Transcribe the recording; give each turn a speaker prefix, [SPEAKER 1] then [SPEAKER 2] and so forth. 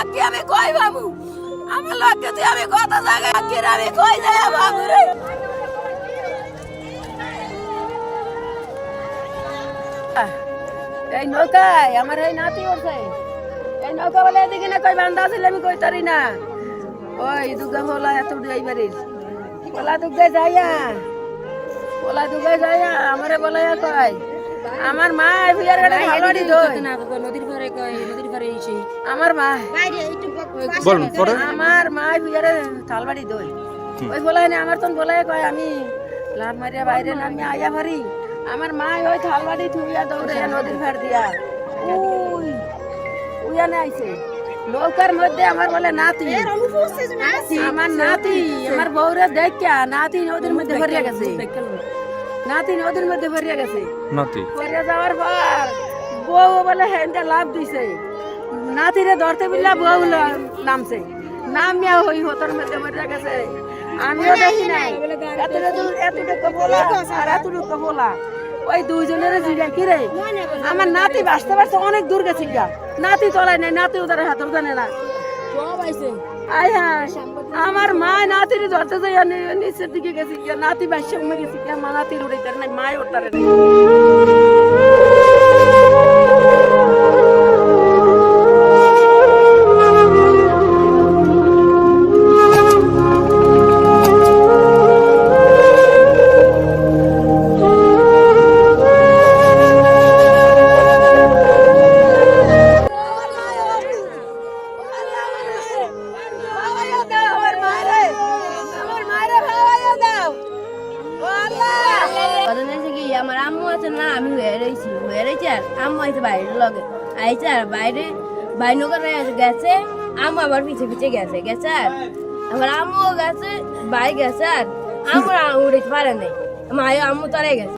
[SPEAKER 1] আগে আমি কই বাবু আমার লক্ষ্যে তুই আমি কত জায়গায় আমি কই যাই বাবু রে? এই নৌকায়, আমার এই নাতি উঠছে এই নৌকা বলে এদিকে না কই বান্ধা ছিল, আমি কই তারি না। ওই দুর্গা বলা এত এই বাড়ির। বলা দুর্গায় যাইয়া বলা দুর্গায় যাইয়া আমারে বলে কয় আমার মা বিয়ার গাড়ি ভালোড়ি দই
[SPEAKER 2] নদীর পারে কয় নদীর পারে এসে
[SPEAKER 1] আমার মা।
[SPEAKER 3] বলুন পরে?
[SPEAKER 1] আমার মা বিয়ারে থালবাড়ি দই। ওই বলাই না আমার তখন বলাই কয় আমি লাভ মারিয়া বাইরে নামি আয়া ভারি। আমার মা ওই থালবাড়ি থুইয়া দৌড়ে নদীর ভার দিয়া। উই উইয়ানে আইছে। নৌকার মধ্যে আমার বলে নাতি। আমার নাতি আমার বউরে দেখা নাতি নদীর মধ্যে ভরিয়া গেছে। নাতি নদীর মধ্যে ভরিয়া গেছে।
[SPEAKER 3] নাতি?
[SPEAKER 1] ভরিয়া যাওয়ার পর বউ বলে হ্যান্ডে লাভ দিছে। নাতিরে ধরতে বিল্লা বউ নামছে। নামিয়া হই হতর মধ্যে মরিয়া গেছে। আমিও দেখি নাই এতটুকু বলা আর এতটুকু বলা। ওই দুইজনের জিগা কি রে? আমার নাতি বাঁচতে বাঁচতে অনেক দূর গেছে গা নাতি তলায় নাই নাতি ওদের হাতর জানে না। আমার মা নাতির ধরতে যাই নিচের দিকে গেছি নাতি বাসে গেছি মা নাতির উড়ে নাই, মায় ওটারে
[SPEAKER 2] কথা হয়েছে কি আমার আম্মু আছে না, আমি হয়ে রয়েছি হয়ে রয়েছি আর আম্মু আছে বাইরে লগে। আইছে আর বাইরে, বাইনগর গেছে, আম্মু আবার পিছে পিছে গেছে গেছে আর আমার আম্মু গেছে, বাই গেছে আর আমার উড়ে পারে নাই। মায়ের আম্মু তারাই গেছে।